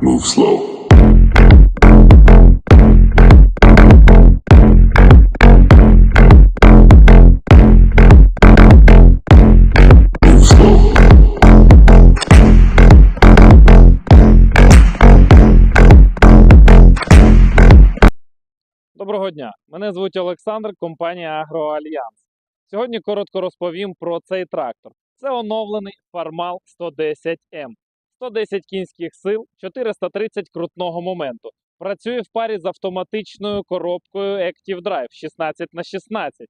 Move slow. Доброго дня! Мене звуть Олександр, компанія Агроальянс. Сьогодні коротко розповім про цей трактор. Це оновлений Farmal 110M. 110 кінських сил, 430 крутного моменту. Працює в парі з автоматичною коробкою Active Drive 16 на 16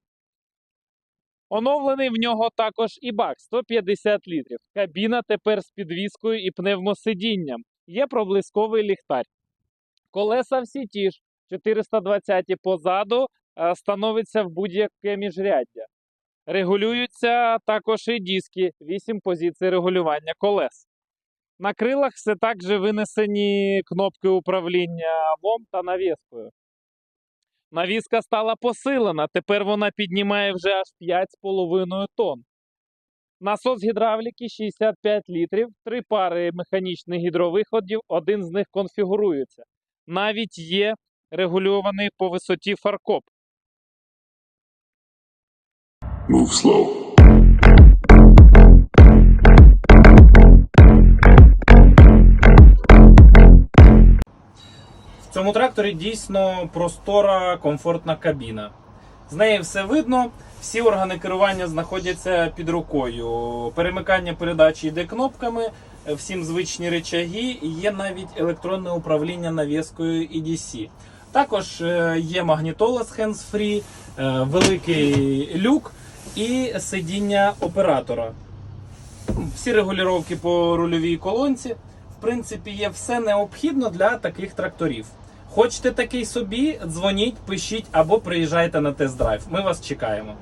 Оновлений в нього також і бак 150 літрів. Кабіна тепер з підвіскою і пневмосидінням. Є проблисковий ліхтар. Колеса всі ті ж. 420 позаду е, становиться в будь-яке міжряддя. Регулюються також і диски, 8 позицій регулювання колес. На крилах все так же винесені кнопки управління ВОМ та навіскою. Навіска стала посилена, тепер вона піднімає вже аж 5,5 тонн. Насос гідравліки 65 літрів, три пари механічних гідровиходів, один з них конфігурується. Навіть є регульований по висоті фаркоп. Move slow. Цьому тракторі дійсно простора, комфортна кабіна. З неї все видно, всі органи керування знаходяться під рукою. Перемикання передачі йде кнопками, всім звичні речаги, є навіть електронне управління навіскою EDC. Також е, є магнітола з hands-free, е, великий люк і сидіння оператора. Всі регулювання по рульовій колонці. В принципі, є все необхідно для таких тракторів. Хочете такий собі? Дзвоніть, пишіть або приїжджайте на тест-драйв. Ми вас чекаємо.